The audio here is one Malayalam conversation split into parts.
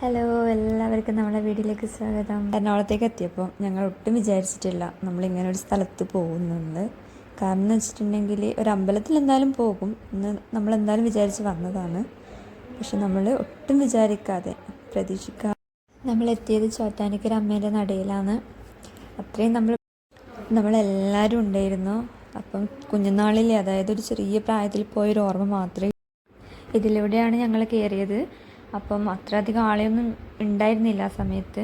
ഹലോ എല്ലാവർക്കും നമ്മുടെ വീട്ടിലേക്ക് സ്വാഗതം. എറണാകുളത്തേക്ക് എത്തിയപ്പോൾ ഞങ്ങൾ ഒട്ടും വിചാരിച്ചിട്ടില്ല. നമ്മളിങ്ങനെ ഒരു സ്ഥലത്ത് പോകുന്നുണ്ട്. കാരണം എന്ന് വെച്ചിട്ടുണ്ടെങ്കിൽ ഒരു അമ്പലത്തിൽ എന്തായാലും പോകും എന്ന് നമ്മൾ എന്തായാലും വിചാരിച്ച് വന്നതാണ്. പക്ഷെ നമ്മൾ ഒട്ടും വിചാരിക്കാതെ പ്രതീക്ഷിക്കാതെ നമ്മൾ എത്തിയത് ചോറ്റാനിക്കര അമ്മേന്റെ നടയിലാണ്. അത്രയും നമ്മൾ നമ്മളെല്ലാവരും ഉണ്ടായിരുന്നു. അപ്പം കുഞ്ഞുനാളിലെ അതായത് ഒരു ചെറിയ പ്രായത്തിൽ പോയൊരു ഓർമ്മ മാത്രമേ ഇതിലൂടെയാണ് ഞങ്ങൾ കയറിയത്. അപ്പം അത്ര അധികം ആളെയൊന്നും ഉണ്ടായിരുന്നില്ല ആ സമയത്ത്.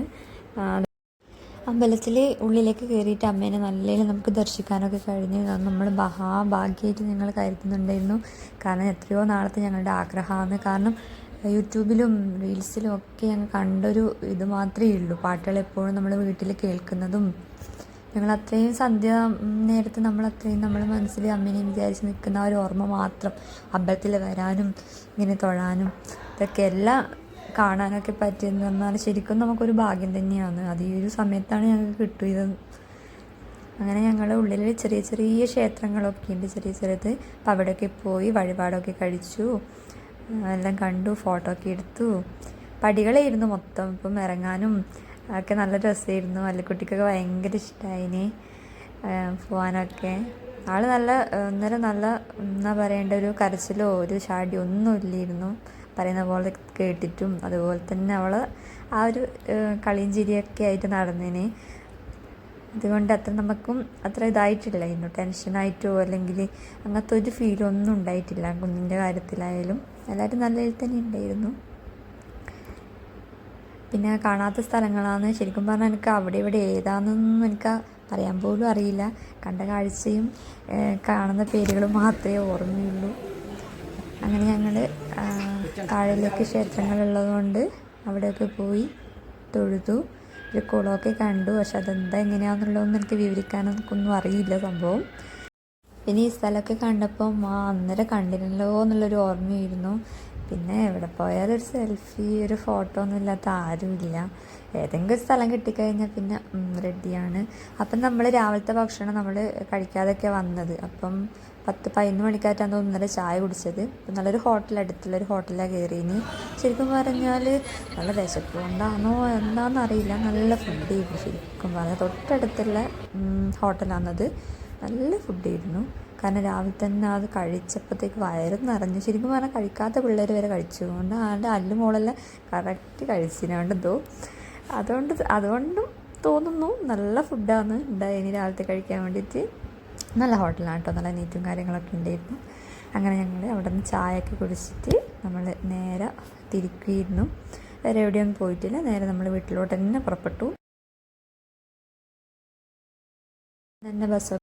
അമ്പലത്തിൽ ഉള്ളിലേക്ക് കയറിയിട്ട് അമ്മേനെ നല്ല നമുക്ക് ദർശിക്കാനൊക്കെ കഴിഞ്ഞ്. നമ്മൾ മഹാഭാഗ്യമായിട്ട് ഞങ്ങൾ കരുതുന്നുണ്ടായിരുന്നു. കാരണം എത്രയോ നാളത്തെ ഞങ്ങളുടെ ആഗ്രഹമാണ്. കാരണം യൂട്യൂബിലും റീൽസിലും ഒക്കെ ഞങ്ങൾ കണ്ടൊരു ഇത് മാത്രമേ ഉള്ളൂ. പാട്ടുകൾ എപ്പോഴും നമ്മൾ വീട്ടിൽ കേൾക്കുന്നതും ഞങ്ങൾ അത്രയും സന്ധ്യ നേരത്ത് നമ്മൾ അത്രയും നമ്മുടെ മനസ്സിൽ അമ്മേനെയും വിചാരിച്ച് നിൽക്കുന്ന ഒരു ഓർമ്മ മാത്രം അമ്പലത്തിൽ വരാനും ഇങ്ങനെ തൊഴാനും ഇതൊക്കെ എല്ലാം കാണാനൊക്കെ പറ്റിയെന്ന് പറഞ്ഞാൽ ശരിക്കും നമുക്കൊരു ഭാഗ്യം തന്നെയാണ്. അത് ഈ ഒരു സമയത്താണ് ഞങ്ങൾക്ക് കിട്ടിയത്. അങ്ങനെ ഞങ്ങളുടെ ഉള്ളിൽ ചെറിയ ചെറിയ ക്ഷേത്രങ്ങളൊക്കെ ഉണ്ട്. ചെറിയ ചെറുത്. അപ്പം അവിടെയൊക്കെ പോയി വഴിപാടൊക്കെ കഴിച്ചു. എല്ലാം കണ്ടു ഫോട്ടോ ഒക്കെ എടുത്തു. പടികളായിരുന്നു മൊത്തം. ഇപ്പം ഇറങ്ങാനും ഒക്കെ നല്ല രസമായിരുന്നു. അല്ലക്കുട്ടിക്കൊക്കെ ഭയങ്കര ഇഷ്ടമായിന് പോകാനൊക്കെ ആൾ നല്ല അന്നേരം നല്ല എന്നാ പറയേണ്ട ഒരു കരച്ചിലോ ഒരു ചാടിയോ ഒന്നും ഇല്ലായിരുന്നു. പറയുന്ന പോലെ കേട്ടിട്ടും അതുപോലെ തന്നെ അവൾ ആ ഒരു കളിയും ചിരിയൊക്കെ ആയിട്ട് നടന്നേനെ. അതുകൊണ്ട് അത്ര നമുക്കും അത്ര ഇതായിട്ടില്ലായിരുന്നു ടെൻഷനായിട്ടോ അല്ലെങ്കിൽ അങ്ങനത്തെ ഒരു ഫീലൊന്നും ഉണ്ടായിട്ടില്ല കുഞ്ഞിന്റെ കാര്യത്തിലായാലും. എല്ലാവരും നല്ല തന്നെ ഉണ്ടായിരുന്നു. പിന്നെ കാണാത്ത സ്ഥലങ്ങളാണ് ശരിക്കും പറഞ്ഞാൽ എനിക്ക് അവിടെ ഇവിടെ ഏതാണെന്നൊന്നും എനിക്ക് പറയാൻ പോലും അറിയില്ല. കണ്ട കാഴ്ചയും കാണുന്ന പേരുകളും മാത്രമേ ഓർമ്മയുള്ളൂ. അങ്ങനെ ഞങ്ങൾ താഴേലേക്ക് ക്ഷേത്രങ്ങളുള്ളതുകൊണ്ട് അവിടെയൊക്കെ പോയി തൊഴുതു. ഒരു കുളമൊക്കെ കണ്ടു. പക്ഷെ അതെന്താ എങ്ങനെയാണെന്നുള്ളതൊന്നും എനിക്ക് വിവരിക്കാനൊന്നും അറിയില്ല സംഭവം. പിന്നെ ഈ സ്ഥലമൊക്കെ കണ്ടപ്പോൾ ആ അന്നേരം കണ്ടിരുന്നല്ലോ എന്നുള്ളൊരു ഓർമ്മയായിരുന്നു. പിന്നെ എവിടെ പോയാലും ഒരു സെൽഫി ഒരു ഫോട്ടോ ഒന്നും ഇല്ലാത്ത ആരുമില്ല. ഏതെങ്കിലും ഒരു സ്ഥലം കിട്ടിക്കഴിഞ്ഞാൽ പിന്നെ റെഡിയാണ് അപ്പം നമ്മൾ രാവിലത്തെ ഭക്ഷണം നമ്മൾ കഴിക്കാതൊക്കെ വന്നത്. അപ്പം പത്ത് പതിനൊന്ന് മണിക്കായിട്ടാണ് ഒന്നര ചായ കുടിച്ചത്. അപ്പം നല്ലൊരു ഹോട്ടൽ അടുത്തുള്ള അടുത്തുള്ളൊരു ഹോട്ടലാണ് കയറിയിന് ശരിക്കും പറഞ്ഞാൽ നല്ല വിശപ്പ് കൊണ്ടാണോ എന്താണെന്ന് അറിയില്ല നല്ല ഫുഡ് ചെയ്തു ശരിക്കും പറഞ്ഞാൽ തൊട്ടടുത്തുള്ള ഹോട്ടലാണത്. നല്ല ഫുഡായിരുന്നു കാരണം രാവിലെ തന്നെ അത് കഴിച്ചപ്പോഴത്തേക്ക് വയറും നിറഞ്ഞു. ശരിക്കും പറഞ്ഞാൽ കഴിക്കാത്ത പിള്ളേർ വരെ കഴിച്ചു. അതുകൊണ്ട് ആളുടെ അല്ലു മോളെല്ലാം കറക്റ്റ് കഴിച്ചിനാണ്ട് എന്തോ അതുകൊണ്ട് അതുകൊണ്ടും തോന്നുന്നു നല്ല ഫുഡാണ് ഉണ്ടായിനി രാവിലത്തെ കഴിക്കാൻ വേണ്ടിയിട്ട്. നല്ല ഹോട്ടലാണ് കേട്ടോ നല്ല നീറ്റും കാര്യങ്ങളൊക്കെ ഉണ്ടായിരുന്നു. അങ്ങനെ ഞങ്ങൾ അവിടെ നിന്ന് ചായയൊക്കെ കുടിച്ചിട്ട് നമ്മൾ നേരെ തിരിക്കുകയായിരുന്നു. വേറെ എവിടെയൊന്നും പോയിട്ടില്ല. നേരെ നമ്മൾ വീട്ടിലോട്ട് തന്നെ പുറപ്പെട്ടു. തന്നെ ബസ്